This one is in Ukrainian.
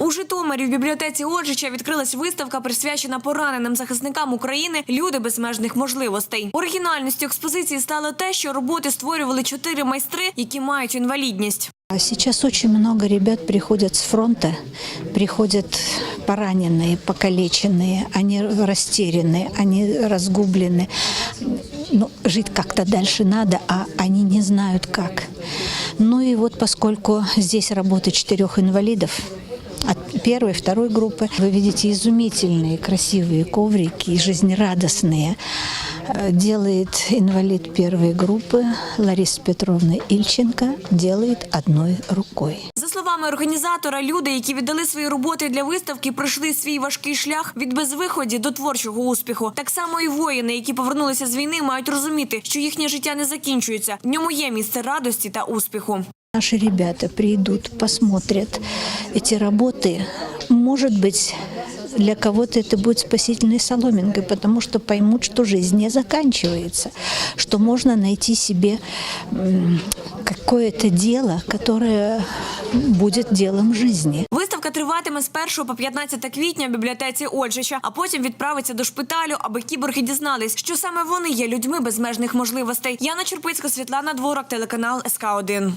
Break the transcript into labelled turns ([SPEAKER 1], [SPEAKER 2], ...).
[SPEAKER 1] У Житомирі в бібліотеці Оджича відкрилась виставка, присвячена пораненим захисникам України Люди безмежних можливостей. Оригінальністю експозиції стало те, що роботи створювали чотири майстри, які мають інвалідність.
[SPEAKER 2] А Сейчас очень много ребят приходят с фронта, приходят пораненные, покалеченные, они растеряны, они разгублены. Ну, жить как-то дальше надо, а они не знают как. Ну и вот поскольку здесь работает четырех инвалидов, от первой, второй группы. Вы видите изумительные, красивые коврики, жизнерадостные. Э, Делает инвалид первой группы Лариса Петровна Ильченко, делает одной рукой.
[SPEAKER 1] За словами організатора, люди, які віддали свої роботи для виставки, пройшли свій важкий шлях від безвиході до творчого успіху. Так само і воїни, які повернулися з війни, мають розуміти, що їхнє життя не закінчується. В ньому є місце радості та успіху.
[SPEAKER 2] Наши ребята придут, посмотрят эти работы. Может быть, для кого-то это будет спасительной соломинкой, потому что поймут, что жизнь не заканчивается, что можно найти себе м, какое-то дело, которое будет делом жизни.
[SPEAKER 1] Виставка триватиме з 1 по 15 квітня в бібліотеці Ольжича, а потім відправиться до шпиталю, аби кіборги дізнались, що саме вони є людьми безмежних можливостей. Яна Черпицька, Світлана Дворок, телеканал СК 1